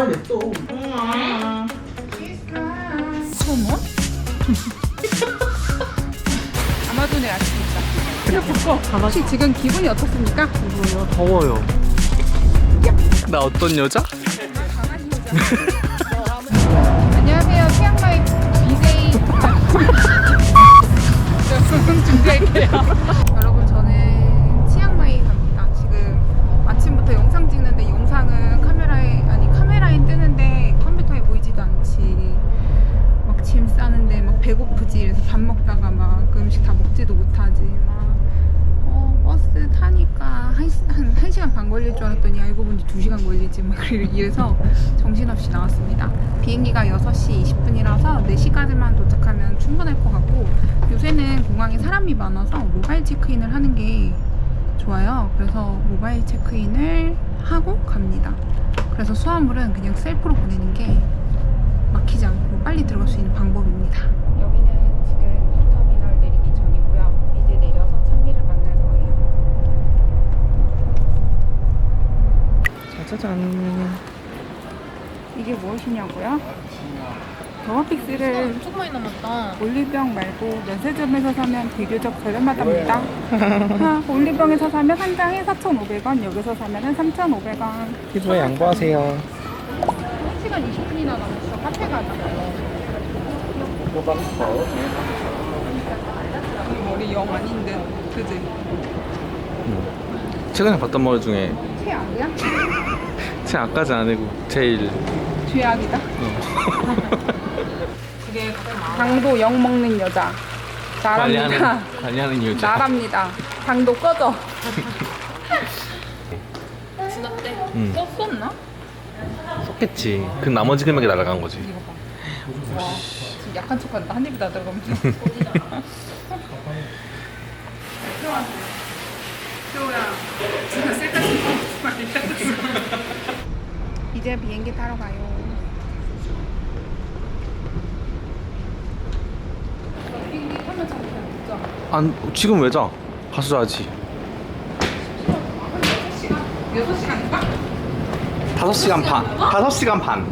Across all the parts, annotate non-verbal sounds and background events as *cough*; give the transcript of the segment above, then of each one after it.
가만히 냅둬. 어머? 아마존에 아쉽습니다. 그래 볼거 혹시 지금 기분이 어떻습니까? 더워요. 나 어떤 여자? 안녕하세요. 치앙마이 BJ 여러분 *laughs* 준비할게요. 여러분 *laughs* 저는 치앙마이 갑니다. 지금 아침부터 영상 찍는데 영상은 카메라에 아니 카메라에 뜨는데 컴퓨터에 보이지도 않지. 막 짐 싸는데 막 배고프지. 그래서 밥 먹다가 막 그 음식 다 먹지도 못하지. 막 어, 버스 타니까 한, 시- 한, 한 시간 반 걸릴 줄 알았더니 알고 보니 두 시간 걸리지 막 이래서 정신없이 나왔습니다. 비행기가 6시 20분이라서 4시까지만 도착하면 충분할 것 같고 요새는 공항에 사람이 많아서 모바일 체크인을 하는 게 좋아요. 그래서 모바일 체크인을 하고 갑니다. 그래서 수화물은 그냥 셀프로 보내는 게 막히지 않고 빨리 들어갈 수 있는 방법입니다. 여기는 지금 터미널 내리기 전이고요. 이제 내려서 찬미를 만날 거예요. 짜자잔. 이게 무엇이냐고요? 더마픽스를 엄청 많이 남았다. 올리병 말고 면세점에서 사면 비교적 저렴하답니다. *laughs* 하, 올리병에서 사면 한 장에 4,500원, 여기서 사면은 3,500원. 피부에 양보하세요. 1시간 20분이나 남았어. 카페 가잖아요. 머리 영 아닌 듯. 그지? 최근에 봤던 머리 중에 최악이야? 제 *laughs* 아까지 아니고 제일 죄악이다. 그게 가장 많아. 당도 영 먹는 여자. 나랍니다. 관리하는 관리하는 여자. 나랍니다. 당도 꺼져. *laughs* 때. 응. 썼었나? 썼겠지. 그 나머지 금액이 날아간 거지. 이거 봐. 와, 지금 약한 척한다. 한 입이 다 들어가면. *laughs* 이제 비행기 타러 가요. 비행기 타면 잠깐. 안 지금 왜 자? 가서 자지. 6시간인가? 5시간 반. 5시간 반.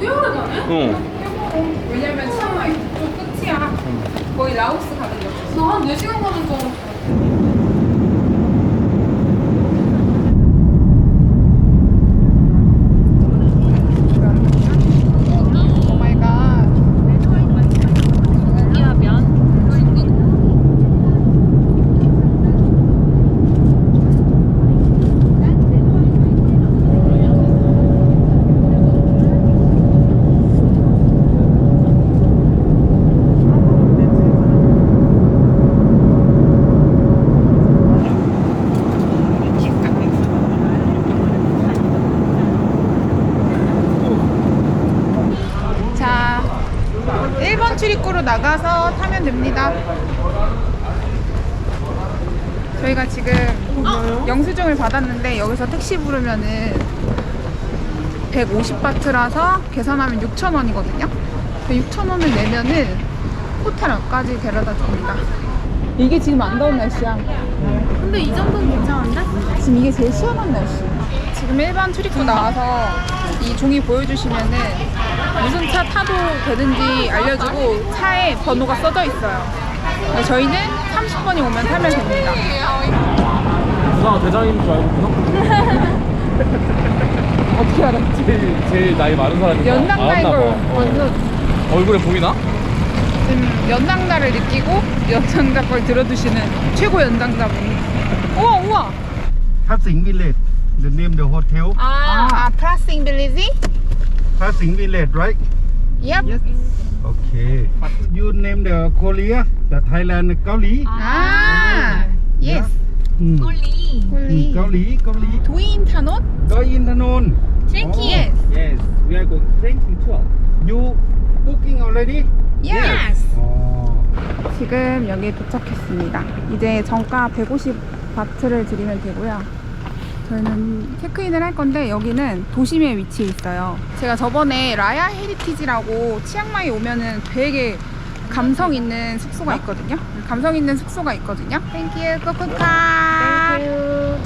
꽤 오래 가네? 응. 왜냐면 치앙마이 북쪽 끝이야. 거의 라오스 가는 거지. 나한 4시간 가는 줄 알았어. 오 마이 갓. 고기하면 중국 자, 1번 출입구로 나가서 타면 됩니다. 저희가 지금 영수증을 받았는데 여기서 택시 부르면은 150바트라서 계산하면 6,000원이거든요. 6,000원을 내면은 호텔 앞까지 데려다 줍니다. 이게 지금 안 더운 날씨야. 근데 이 정도는 괜찮은데? 지금 이게 제일 시원한 날씨. 지금 일반 출입구 나와서 이 종이 보여주시면은 무슨 차 타도 되는지 알려주고 차에 번호가 써져 있어요. 저희는 30번이 오면 타면 됩니다. 부산 대장인 줄 알고 *laughs* 어떻게 알았지? 제일 제일 나이 많은 사람이 연락날 걸 어. 완전 얼굴에 보이나? 지금 연장자를 느끼고 연장자 걸 들어주시는 최고 연장자분이. 우와 우와. Passing Village. The name the hotel. 아, 아 플라싱 빌리지? Passing Village, right? Yep. Okay. You name the Korea, the Thailand, Kaoli. 아, yes. Mm. 꼴리. Mm, Kaoli, Kaoli. 도인 타노? Doi in Thanon. 트랭키. Yes. Yes, we are going trekking tour. You booking already? Yes. Oh. 지금 여기에 도착했습니다. 이제 정가 150 바트를 드리면 되고요. 저희는 체크인을 할 건데 여기는 도심에 위치해 있어요. 제가 저번에 라야 헤리티지라고 치앙마이 오면은 되게 감성 있는 숙소가 있거든요. 감성 있는 숙소가 있거든요. Thank you, 코코카. Thank you.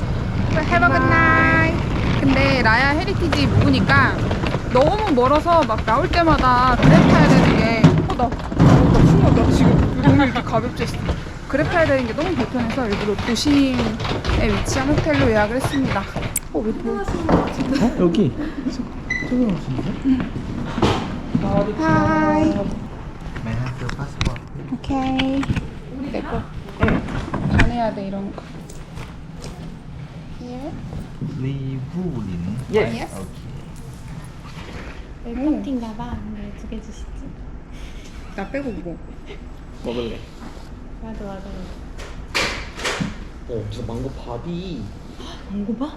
Have a good night. 근데 라야 헤리티지 묵으니까 너무 멀어서 막 나올 때마다 그랩 타야 되는 게 어, 나, 어, 나 추워. 나 지금 몸이 이렇게 가볍졌어. 그랩 타야 되는 게 너무 불편해서 일부러 도심에 위치한 호텔로 예약을 했습니다. 어, 왜 뭐? 어? 여기. 하이. May I have your passport? 오케이. 내 거. 반해야 돼, 이런 거. Here. Lee Vu Lin. Yes. 웰컴팅가 봐. 근데 두개 주시지. 나 빼고 뭐. 먹을래. 맞아 맞아. 어, 저 망고 밥이. 망고 봐?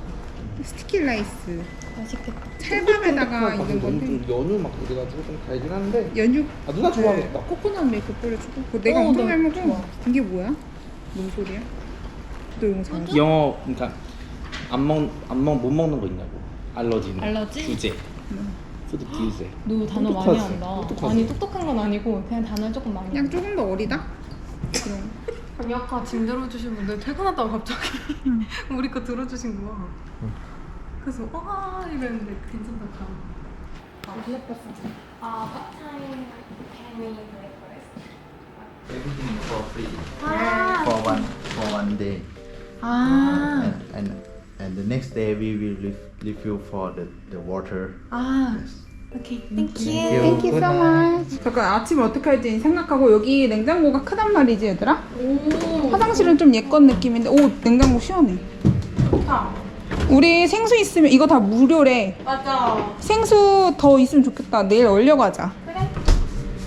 스티키 라이스. 맛있겠다. 찰밥에다가 있는 건데. 연유 막 그래가지고 좀 달긴 한데. 연유 아 누나 좋아하겠다. 코코넛 밀크 뿌려주고 그거 내가 어, 엄청 나 잘 먹어 좋아. 이게 뭐야? 뭔 소리야? 너 영상 영어 그러니까 안먹안먹못 먹는 거 있냐고. 알러지. 알러지? 규제. 푸드 규제. 너 단어 많이 똑똑하지? 한다. 똑똑하지? 아니 똑똑한 건 아니고 그냥 단어 조금 많이. 그냥 조금 더 어리다? 그럼 아니 아까 짐 들어주신 분들 퇴근하다가 갑자기 우리 거 들어주신 거야. 그래서 와 이랬는데 괜찮다 다. 아 파타임 패밀리 브레이크퍼스트. Everything for free. 아. For one for one day. 아. And, and and the next day we will re- refill for the, the water. 아. Yes. 오케이. 땡큐. you so much 잠깐 아침에 어떻게 할지 생각하고 여기 냉장고가 크단 말이지 얘들아? 오. 화장실은 좀 옛것 느낌인데 오 냉장고 시원해 좋다. 우리 생수 있으면 이거 다 무료래 맞아. 생수 더 있으면 좋겠다 내일 얼려 가자 그래?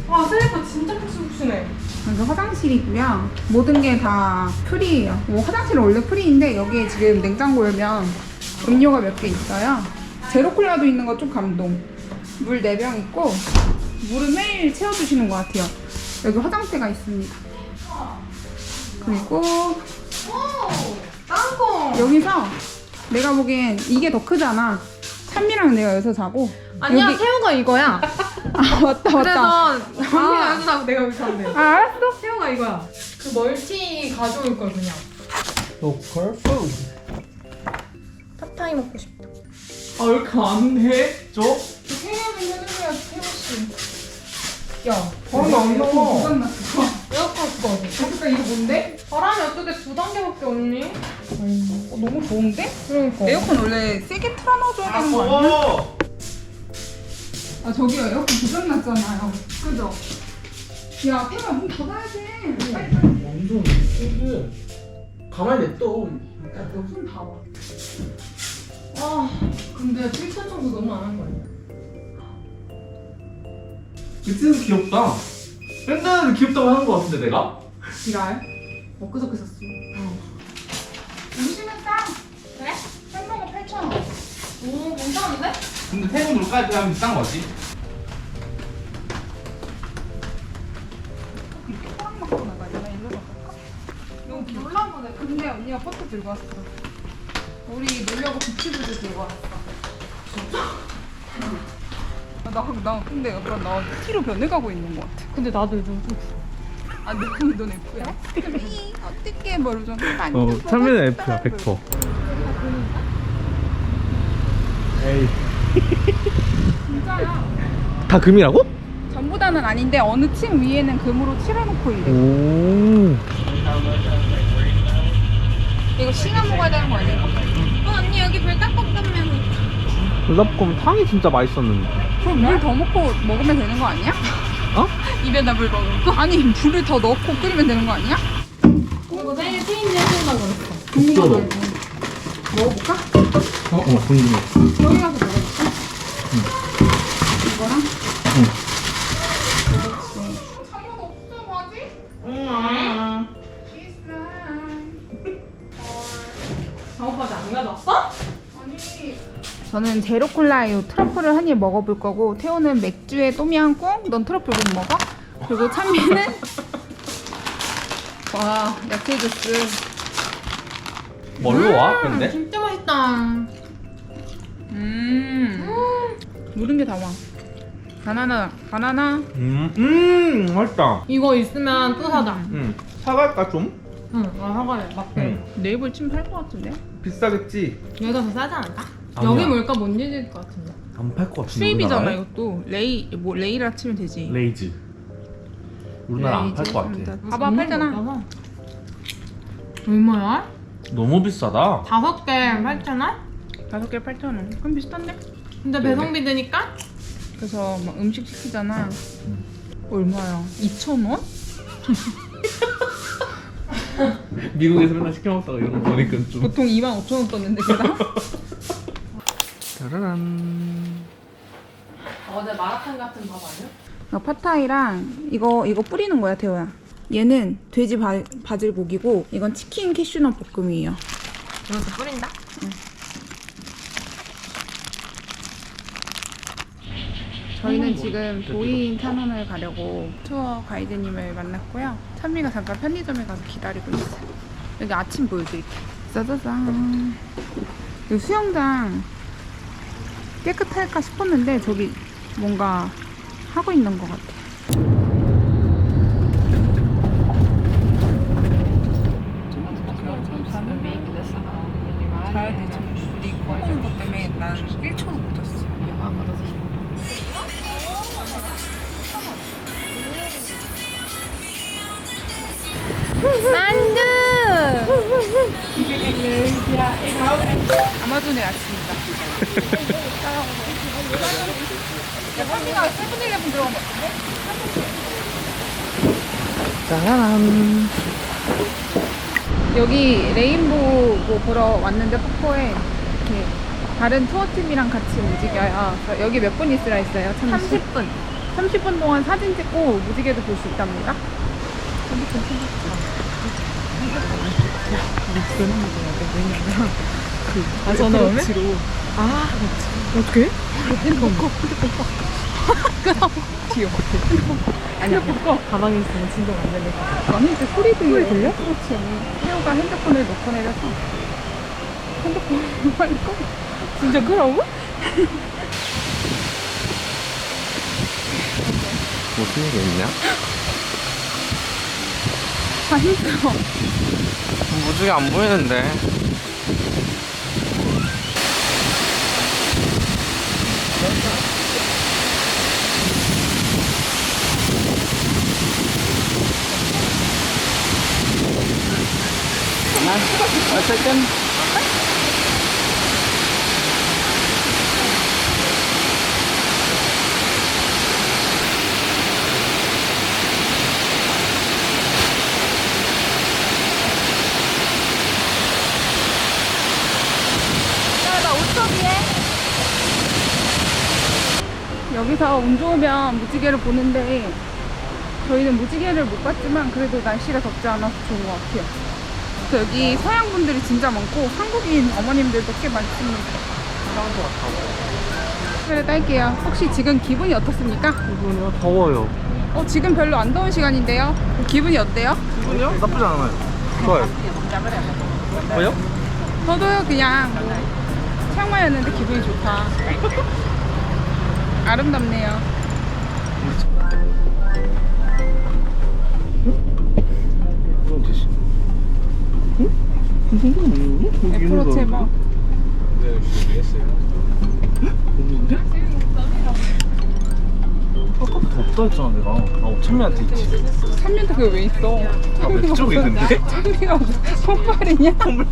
와 슬리퍼 진짜 푹신푹신해. 여기 화장실이고요. 모든 게 다 프리예요. 뭐 화장실은 원래 프리인데 여기에 지금 냉장고 열면 음료가 몇 개 있어요. 제로 콜라도 있는 거 좀 감동. 물 4병 있고 물을 매일 채워주시는 것 같아요. 여기 화장대가 있습니다. 그리고 땅콩. 여기서 내가 보기엔 이게 더 크잖아. 찬미랑 내가 여기서 자고 아니야 여기- 새우가 이거야. *laughs* 아 맞다 맞다. 그래서 언니가 여기서 자고 내가 여기서 자는데. 아 알았어. 새우가 이거야. 그 멀티 가져올 걸 그냥. Local food. 탑타이 먹고 싶다. 아, 왜 이렇게 안 돼? 줘? 생각을 해줘야 태우씨. 야, 바람이 안 나와. 났어. 에어컨 그거 어디? 잠깐 이거 뭔데? 바람이 어떻게 두 단계밖에 없니? 어, 너무 좋은데? 그러니까. 에어컨 원래 세게 틀어놔줘야 되는 거 아니야? 아 저기요 에어컨 고장 났잖아요 그죠? 야 태가 문 닫아야지 빨리 빨리 완전 이게 가만히 냅둬. 야 너손 닿아 아, 근데 7천 정도 너무 안 한 거 아니야? 그때는 귀엽다. 옛날에는 귀엽다고 하는 거 같은데 내가? 지랄 엊그저께 샀어 음식은 싸 그래? 햄버거 8,000원 오, 괜찮은데? 근데 태국 물가에 비하면 비싼 거지. 호랑 먹고 나가야 나 일로 가볼까? 너무 놀란 거네 근데 언니가 포트 들고 왔어 우리 놀려고 비치부도 들고 왔어 나, 나 근데 약간 나 T로 변해가고 있는 것 같아 근데 나도 요즘 좀 아, 너, 근데 넌 F야? *laughs* 어떻게 뭐 이러죠? 어, 참외는 F야, 100%. 에이. 진짜야. 다 금이라고? 전부 다는 아닌데 어느 층 위에는 금으로 칠해놓고 있대. 오. 이거 싱어 먹어야 되는 거 아니야? 어, 언니 여기 불닭볶음면 불닭볶음 탕이 진짜 맛있었는데. 그럼 물 더 먹고 먹으면 되는 거 아니야? 어? 입에다 물 먹고? 아니 물을 더 넣고 끓이면 되는 거 아니야? 이거 내일 체인지 해준다고 그랬어. 이거. 먹어볼까? 어, 어, 궁금해. 여기 가서 먹어볼까? 이거랑? 응. 그렇지. 잠옷 없어 바지? 응. 저는 제로 콜라에 트러플을 한 입 먹어볼 거고 태호는 맥주에 또미앙꿍 넌 트러플 못 먹어? 그리고 찬미는 와 야채 주스 뭘로 와, 근데? 진짜 맛있다. 음 모든 게 다와 바나나 바나나 음, 음, 맛있다. 이거 있으면 또 사자. 음, 사갈까 좀? 응, 나 사과래. 맞게. 응. 네이버 찜팔것 같은데? 비싸겠지? 여기가 더 싸지 않을까? 아니야. 여기 물가 못 잊을 것 같은데. 안팔 것 같은데 수입이잖아 우리나라에? 이것도 레이 뭐 레이라 치면 되지. 레이즈 우리나라 안 팔 것 같아 봐봐 팔잖아. 얼마야? 너무 비싸다 다섯 개 8,000원? 다섯 개 8천 원. 그럼 비슷한데? 근데 배송비 드니까? 그래서 막 음식 시키잖아. 얼마야? 2천 원? 미국에서 맨날 시켜 먹다가 이런 거 보니까 좀 보통 2만 5천 원 떴는데 걔가. *laughs* 짜라란. 어제 마라탕 같은 밥 아니야? 어, 팟타이랑 이거 이거 뿌리는 거야 태호야. 얘는 돼지 바, 바질 고기고 이건 치킨 캐슈넛 볶음이에요. 이것도 뿌린다? 저희는 지금 도인 탄원을 가려고 투어 가이드님을 만났고요. 찬미가 잠깐 편의점에 가서 기다리고 있어요. 여기 아침 보여드릴게요. 짜자잔. 이 수영장 깨끗할까 싶었는데 저기 뭔가 하고 있는 것 같아 짜라란. 여기 레인보우 뭐 보러 왔는데 폭포에 이렇게 다른 투어팀이랑 같이 움직여요. 그래서 여기 몇 분 있으라 했어요? 30분. 30분 동안 사진 찍고 무지개도 볼 수 있답니다. 아, 전화 오면? 아, 어떻게? 핸드폰 꺼, 핸드폰 꺼. 귀여워. 아니야. 가방에 있으면 진동 안 들려. 아니, 이제 소리 들려. 소리 들려? 그렇지. 태호가 핸드폰을 놓고 내려서. 핸드폰 빨리 꺼. 진짜 끄라고? 무슨 일이 있냐? 다 힘들어. 무지개 안 보이는데. 어쨌든 여기서 운 좋으면 무지개를 보는데 저희는 무지개를 못 봤지만 그래도 날씨가 덥지 않아서 좋은 것 같아요. 그래서 여기 서양 분들이 진짜 많고 한국인 어머님들도 꽤 많습니다. 그래 딸게요. 혹시 지금 기분이 어떻습니까? 기분이요? 더워요. 어 지금 별로 안 더운 시간인데요. 기분이 어때요? 기분이요? 나쁘지 않아요. 좋아요. 뭐요? 저도요 그냥 뭐 치앙마이였는데 기분이 좋다. *laughs* 아름답네요. 애플워 제발. 아까부터 없다 했잖아 내가 아 찬미한테 있지 찬미도 그게 왜 있어? 아, 왜 그쪽에 있는데? 찬미가 손발이냐? 콧물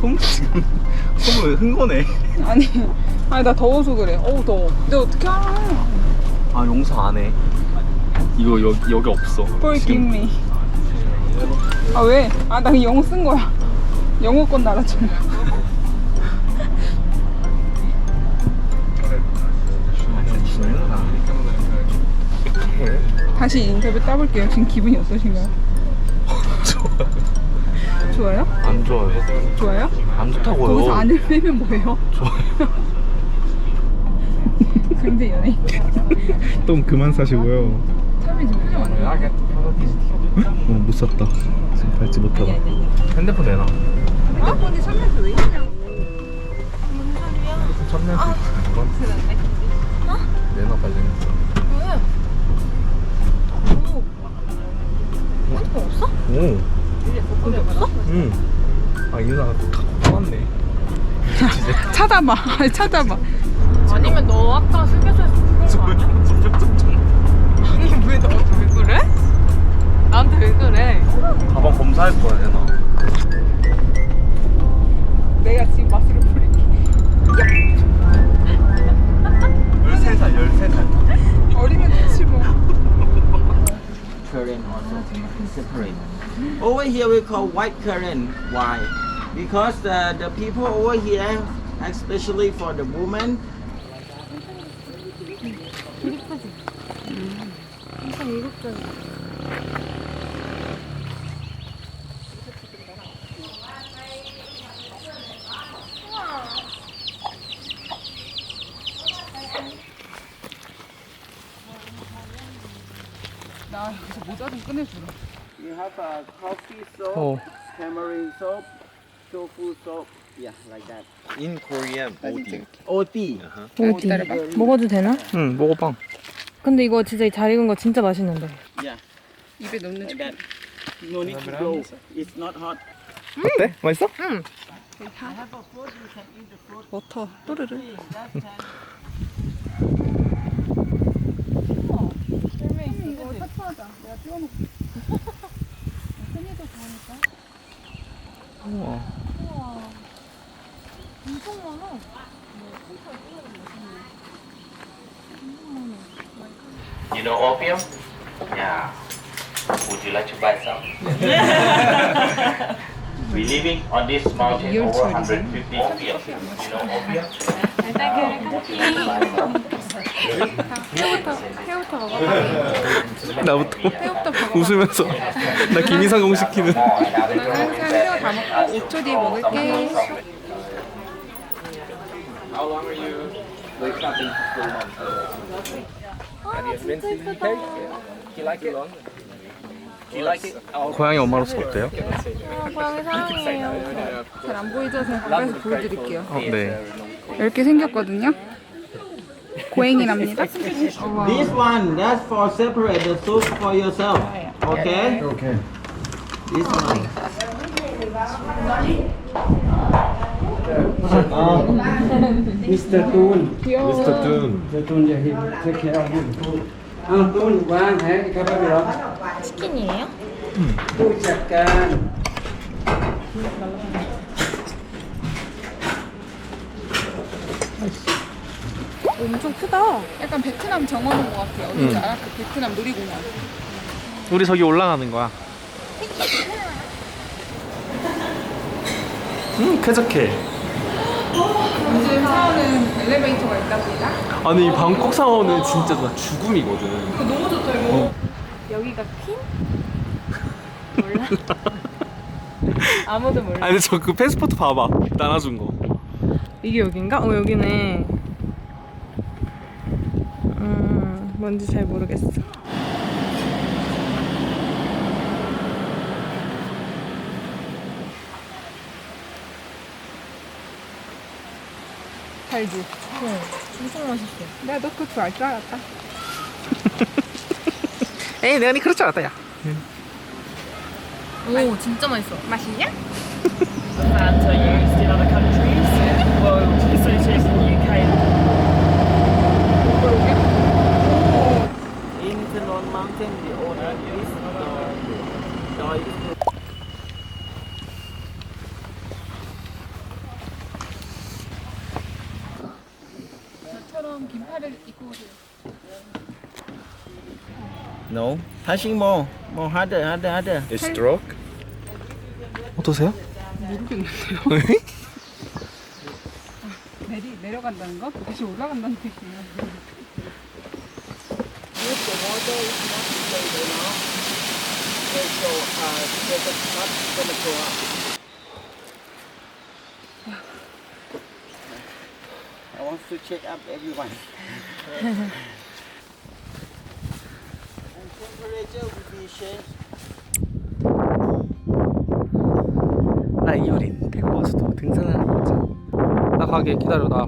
콧물 지금 콧물 흥건해 아니, 아니 나 더워서 그래. 어우 더워. 근데 어떻게 알아? 아 용서 안해 이거 여기, 여기 없어 For give 지금 me. 아 왜? 아 나 영어 쓴 거야. 영어권. 진짜 다시 인터뷰 따볼게요. 지금 기분이 어떠신가요? 좋아요? 안 좋아요. 좋아요? 안 좋다고요. 거기서 안을 빼면 뭐예요? 좋아요. 굉장히 연예인. 똥 그만 싸시고요. 참이 지금 표정 안. 어, 못 샀다. 밟지 못하다. 핸드폰 내놔 핸드폰이 참이한테 왜 있냐고. 찬미한테 이건 내놔 빨리 핸드폰 없어? 오 여기 없어? 응. 아, 이 누나가 다 뽑았네. *laughs* 찾아봐. 아니, 찾아봐. 아니면 너 아까 휴게소에서 죽은 거 아니야? 아니 왜너왜 그래? 나한테 왜 그래? 가방 검사할 거야 내가. 내가 지금 맛으로 부릴게 13살 13살. 어리면 좋지 뭐 current also separate. Over here we call white current. Why? Because the, the people over here, especially for the women, 나 꺼내주라 you have a coffee soap, 어. tamarind soap, tofu soap. Yeah, like that. In Korean OD. OT. 오 기다려봐 먹어도 되나? 응 먹어봐. 근데 이거 진짜 잘 익은 거 진짜 맛있는데. Yeah, 입에 넣는 like 중 that. No need to go. It's not hot. 어때? 맛있어? 버터 또르르 You know opium? Yeah. Would you like to buy some? We're living on this mountain over 150 opium. You know opium? 회부터 먹어 나부터 회부터 먹어 웃으면서 나 김이상 공시키는. 나는 그냥 새우 다 먹고 5초 뒤에 먹을게 고양이 엄마로서 어때요? 고양이 사랑해요. 잘 안 보이죠? 제가 가까이서 보여드릴게요 어, 네. 이렇게 생겼거든요 고행이랍니다 This one, that's for separate the soup for yourself. Okay? Okay. This one. Mr. Toon. Mr. Toon. Mr. Toon, yeah, he take care of wang, hai, các bác đó. 치킨이에요? Tôi chặt can. 엄청 크다 약간 베트남 정원 온것 같아 어딘지 알아? 그 베트남 놀이공원 우리 저기 올라가는 거야. 음 쾌적해. 요즘 사원은 엘리베이터가 있답니다 아니 이 방콕 사원은 진짜 나 죽음이거든. 너무 좋다 이거 여기가 퀸? 몰라? *laughs* 아무도 몰라. 아니 저 그 패스포트 봐봐. 나눠준 거. 이게 여긴가? 어 여기네. 음 뭔지 잘 모르겠어. 달지 어, 엄청 맛있어. 내가 너 그거 좋아할 줄 알았다 에이 내가 니 그럴 줄 알았다 야. 오 진짜 맛있어. 맛있냐? fans are used in other countries. Well, associated in the UK. In Tilon Mountain, the owner is the dog is 저처럼 긴팔을 입고 오세요 No, touching more, more harder, harder, harder. It's stroke. 어떠세요? 모르겠는데요 내리, 내려간다는 거? 다시 올라간다는 뜻이에요 If the water is not stable enough, it will, uh, the top gonna go up. I want to check up everyone. and temperature will be changed. 나 이효린 태국 와서도 등산을 하는 여자. 나 가게 기다려 나.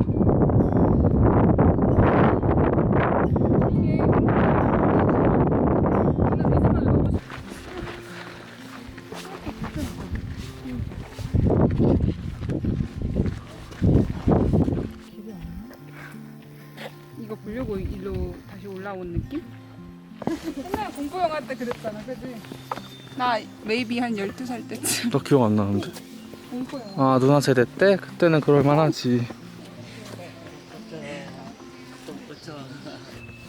메이비 한 12살 때쯤 너 기억 안 나는데. 아 누나 세대 때? 그때는 그럴 만하지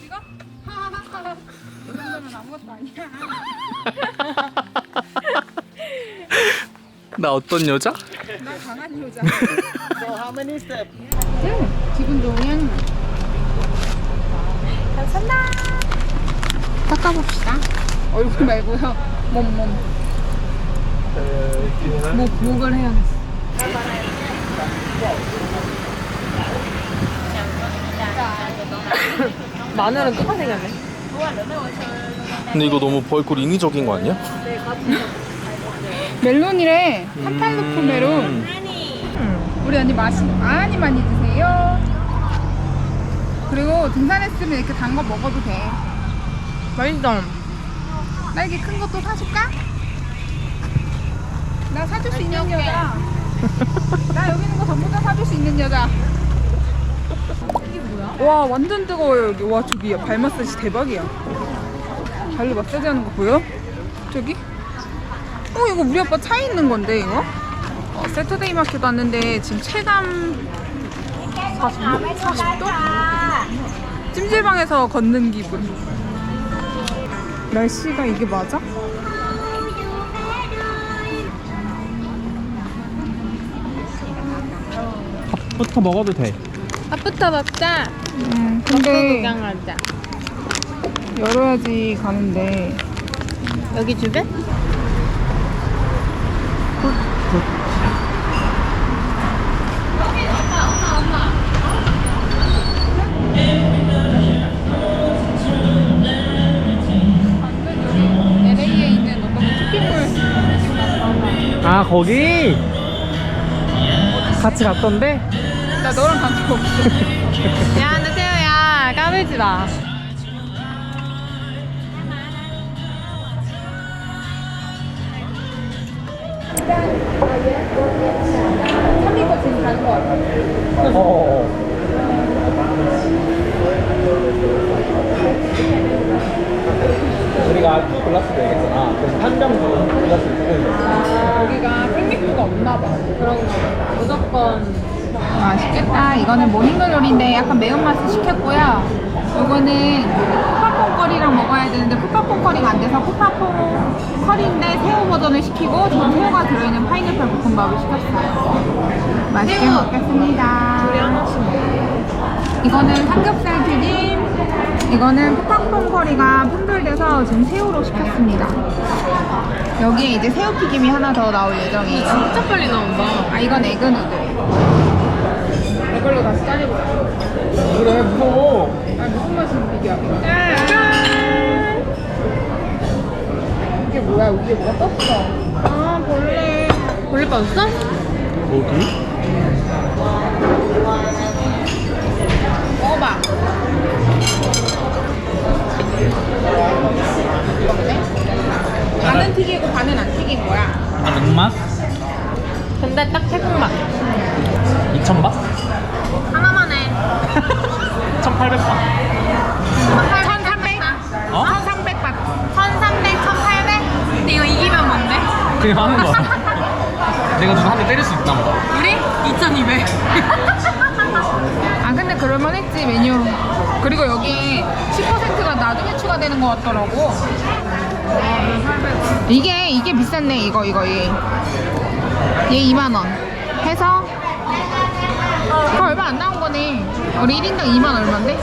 이거? 하하하하. 이 정도면 아무것도 아니야. *laughs* 나 어떤 여자? 나 강한 여자. So how many steps? 기분 좋은 향. 감사합니다. 닦아봅시다. 얼굴 말고요. 몸몸. 목 목을 해야겠어. *coughs* 마늘은 똑같이 생겼네. 근데 이거 너무 벌꿀 인위적인 거 아니야? 멜론이래. 한팔로프 멜론. 우리 언니 맛이 많이 많이 드세요. 그리고 등산했으면 이렇게 단 거 먹어도 돼. 맛있어. 딸기 큰 것도 사줄까? 나 사줄 수 있는 여자. 나 여기 있는 거 전부 다 사줄 수 있는 여자. 이게 뭐야? 와 완전 뜨거워요 여기. 와 저기 발 마사지 대박이야. 발로 마사지 하는 거 보여? 저기? 어 이거 우리 아빠 차에 있는 건데 이거? 어, 세터데이 마켓 왔는데 지금 체감 40도? 40도? 찜질방에서 걷는 기분. 날씨가 이게 맞아? 밥부터 먹어도 돼 밥부터 먹자. 음, 근데 구경하자. 열어야지 가는데 여기 주변? LA에 있는 어떤 쇼핑몰 아 거기? 같이 갔던데? 나 너랑 간적 없어 *laughs* 야, 근데 태호야, 까불지 마. 우리가 쭉 골랐을 때 얘기했잖아 그래서 한 병도 골랐을 때 여기가 핑미크가 없나 봐 그런 거. 무조건. 맛있겠다 이거는 모닝글로리인데 약간 매운맛을 시켰고요 이거는 푸파퐁 커리랑 먹어야 되는데 푸파퐁 커리가 안 돼서 푸파퐁 커리인데 새우 버전을 시키고 전 새우가 들어있는 파인애플 볶음밥을 시켰어요 맛있게 먹겠습니다 하나씩 먹어. 이거는 삼겹살 튀김, 이거는 푸팡퐁 커리가 품절돼서 지금 새우로 시켰습니다. 여기에 이제 새우 튀김이 하나 더 나올 예정이에요. 진짜 빨리 나온다. 아 이건 에그 누들. 이걸로 다시 짜내볼까? 그래 무서워 아 무슨 맛인지 비교하게. 짠! 이게 뭐야? 위에 뭐가 떴어? 아 벌레. 볼일 봤어? 어디? 먹어봐. 어때? 반은 튀기고 반은 안 튀긴 거야. 다른 근데 딱 태국 맛. 그냥 하는 거야 내가 누가 한대 때릴 수 있나 보다 우리? 2200. *laughs* 아 근데 그럴만 했지 메뉴. 그리고 여기 10%가 나중에 추가되는 것 같더라고. 이게 이게 비쌌네 이거 이거 얘. 얘 2만 원. 해서 그 얼마 안 나온 거네. 우리 1인당 2만 얼마인데?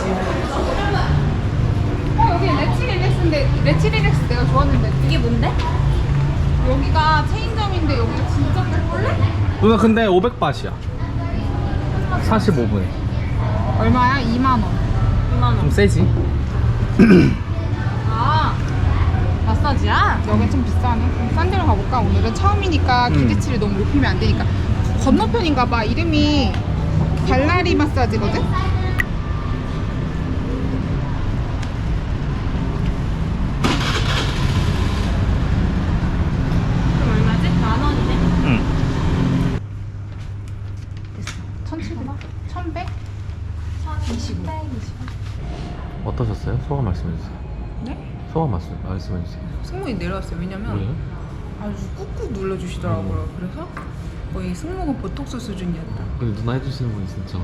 어 여기 레치 리렉스인데 레치 리렉스 내가 좋았는데 이게 뭔데? 여기가 체인점인데 여기가 진짜 꿀래? 누나 근데 500바트야 45분에 얼마야? 2만 원. 2만원. 좀 세지? *clears throat* 아, 마사지야? 여기 좀 비싸네. 싼 데로 가볼까? 오늘은 처음이니까 음. 기대치를 너무 높이면 안 되니까. 건너편인가 봐. 이름이 발라리 마사지거든? 그럼 얼마지? 만 원이네? 응 1,700? 1,100? 1,025. 어떠셨어요? 소감 말씀해주세요. 네? 소감 말씀 말씀해 주세요. 승모이 내려왔어요. 왜냐면 왜요? 아주 꾹꾹 눌러주시더라고요. 그래서 거의 승모근 보톡스 수준이었다. 근데 누나 해주시는 분이 진짜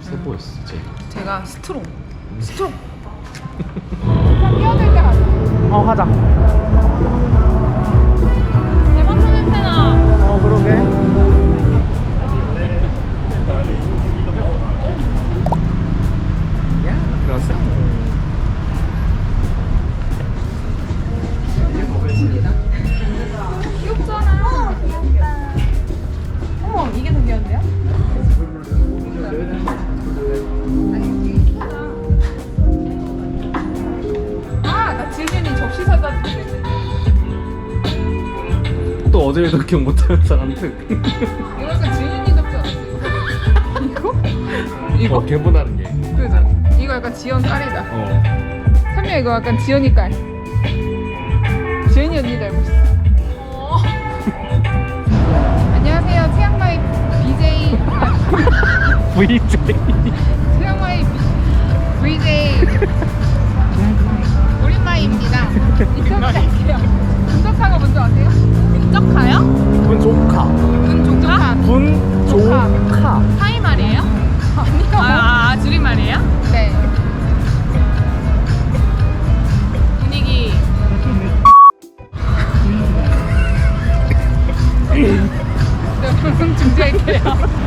세 보였어, 진짜. 제가 스트롱. 스트롱. 뛰어들 때 가자. 어 하자 대박로 냄새나. 어 그러게 아, 나 지은이 접시 사다 줄게. 또 어제도 기억 못하는 사람들. 이거 약간 지은이 접시 아니지? 이거? 이거? 어, 개분하는 게. 그죠? 이거 약간 지연 깔이다. 어. 삼미야 이거 약간 지연이 깔. 지연이 언니 닮았어. 안녕하세요. 치앙마이 BJ. *laughs* 아, VJ 치앙마이 VJ. 오랜만입니다. 인터뷰할게요. 분석하가 뭔지 아세요? 분석하요? 분조카 분조카. 분조카 타이 말이에요? 아니요. 아, 아 줄임말이에요? 네. 분위기. 네, 방송 중지할게요.